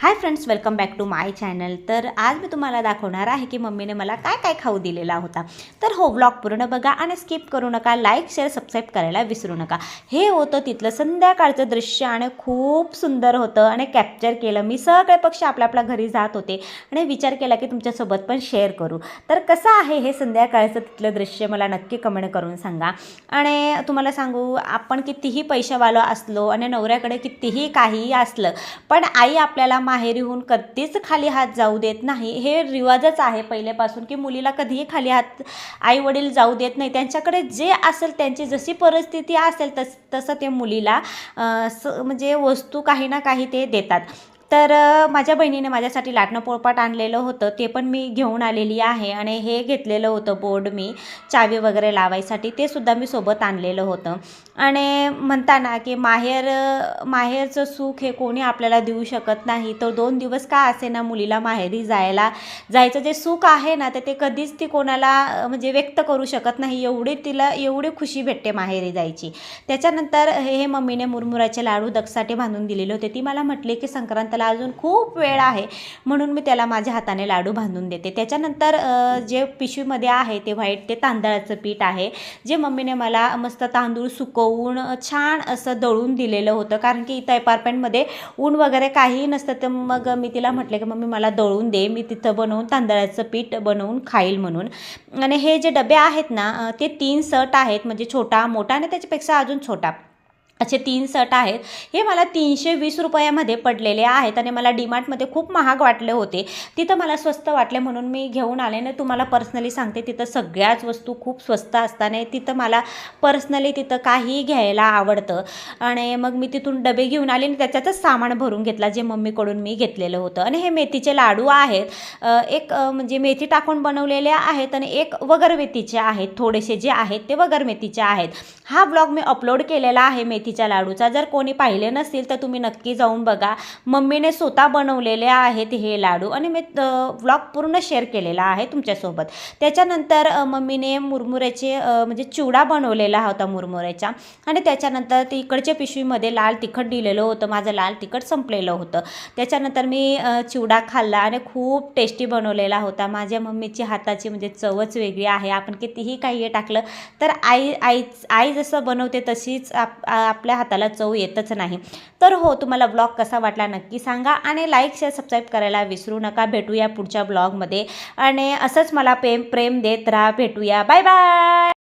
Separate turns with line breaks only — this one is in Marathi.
Hi friends welcome back to my channel तर आज मी तुम्हाला दाखवणार आहे की मम्मीने मला काय काय खाऊ दिलेला होता. तर हो ब्लॉग पूर्ण बघा आणि स्किप करू नका. लाईक शेअर सबस्क्राईब करायला विसरू नका. हे होतं तिथलं संध्याकाळचं दृश्य आणि खूप सुंदर होतं आणि कॅप्चर केलं. मी सगळे पक्षी आपल्या आपल्या घरी जात होते आणि विचार केला की तुमच्यासोबत पण शेअर करू. तर कसं आहे हे संध्याकाळचं तिथलं दृश्य मला नक्की कमेंट करून सांगा. आणि तुम्हाला सांगू आपण कितीही पैशावालो असलो आणि नवऱ्याकडे कितीही काहीही असलं पण आई आपल्याला माहेरीहून कधीच खाली हात जाऊ देत नाही. हे रिवाजच आहे पहिल्यापासून की मुलीला कधीही खाली हात आई वडील जाऊ देत नाही. त्यांच्याकडे जे असेल त्यांची जशी परिस्थिती असेल तस तसं ते मुलीला स म्हणजे वस्तू काही ना काही ते देतात. तर माझ्या बहिणीने माझ्यासाठी लाटणं पोळपाट आणलेलं होतं. ते पण मी घेऊन आलेली आहे आणि हे घेतलेलं होतं बोर्ड मी चावी वगैरे लावायसाठी. ते सुद्धा मी सोबत आणलेलं होतं. आणि म्हणताना की माहेर माहेरचं सुख हे कोणी आपल्याला देऊ शकत नाही. तर दोन दिवस का असे ना मुलीला माहेरी जायला? जायचं जे सुख आहे ना तर ते कधीच ती कोणाला म्हणजे व्यक्त करू शकत नाही. एवढी तिला एवढी खुशी भेटते माहेरी जायची. त्याच्यानंतर हे मम्मीने मुरमुराचे लाडू दक्षासाठी बांधून दिलेले होते. ती मला म्हटली की संक्रांत मला अजून खूप वेळ आहे. म्हणून मी त्याला माझ्या हाताने लाडू बांधून देते. त्याच्यानंतर जे पिशवीमध्ये आहे ते व्हाईट ते तांदळाचं पीठ आहे. जे मम्मीने मला मस्त तांदूळ सुकवून छान असं दळून दिलेलं होतं. कारण की इथं अपार्टमेंटमध्ये ऊन वगैरे काहीही नसतं तर मग मी तिला म्हटले की मम्मी मला दळून दे. मी तिथं बनवून तांदळाचं पीठ बनवून खाईल म्हणून. आणि हे जे डबे आहेत ना ते तीन सट आहेत. म्हणजे छोटा मोठा आणि त्याच्यापेक्षा अजून छोटा. असे तीन सट आहेत. हे मला तीनशे वीस रुपयामध्ये पडलेले आहेत आणि मला डीमार्टमध्ये खूप महाग वाटले होते. तिथं मला स्वस्त वाटले म्हणून मी घेऊन आले ना तुम्हाला पर्सनली सांगते तिथं सगळ्याच वस्तू खूप स्वस्त असताना तिथं मला पर्सनली तिथं काही घ्यायला आवडतं. आणि मग मी तिथून डबे घेऊन आले आणि त्याच्यातच सामान भरून घेतला जे मम्मीकडून मी घेतलेलं होतं. आणि हे मेथीचे लाडू आहेत. एक म्हणजे मेथी टाकून बनवलेले आहेत आणि एक वगर मेथीचे आहेत. थोडेसे जे आहेत ते वगर मेथीचे आहेत. हा ब्लॉग मी अपलोड केलेला आहे मेथी मेथीच्या लाडूचा. जर कोणी पाहिले नसतील तर तुम्ही नक्की जाऊन बघा. मम्मीने स्वतः बनवलेले आहेत हे लाडू आणि मी व्लॉग पूर्ण शेअर केलेला आहे तुमच्यासोबत. त्याच्यानंतर मम्मीने मुरमुऱ्याचे म्हणजे चिवडा बनवलेला होता मुरमुऱ्याचा आणि त्याच्यानंतर तिकडच्या पिशवीमध्ये लाल तिखट दिलेलं होतं. माझं लाल तिखट संपलेलं होतं. त्याच्यानंतर मी चिवडा खाल्ला आणि खूप टेस्टी बनवलेला होता. माझ्या मम्मीची हाताची म्हणजे चवच वेगळी आहे. आपण कितीही काही टाकलं तर आई आई आई जसं बनवते तशीच आप आपल्या हाताला चव येतच नाही. तर हो तुम्हाला ब्लॉग कसा वाटला नक्की सांगा आणि लाईक शेअर सबस्क्राईब करायला विसरू नका. भेटूया पुढच्या ब्लॉगमध्ये आणि असंच मला प्रेम प्रेम देत राहा. भेटूया. Bye bye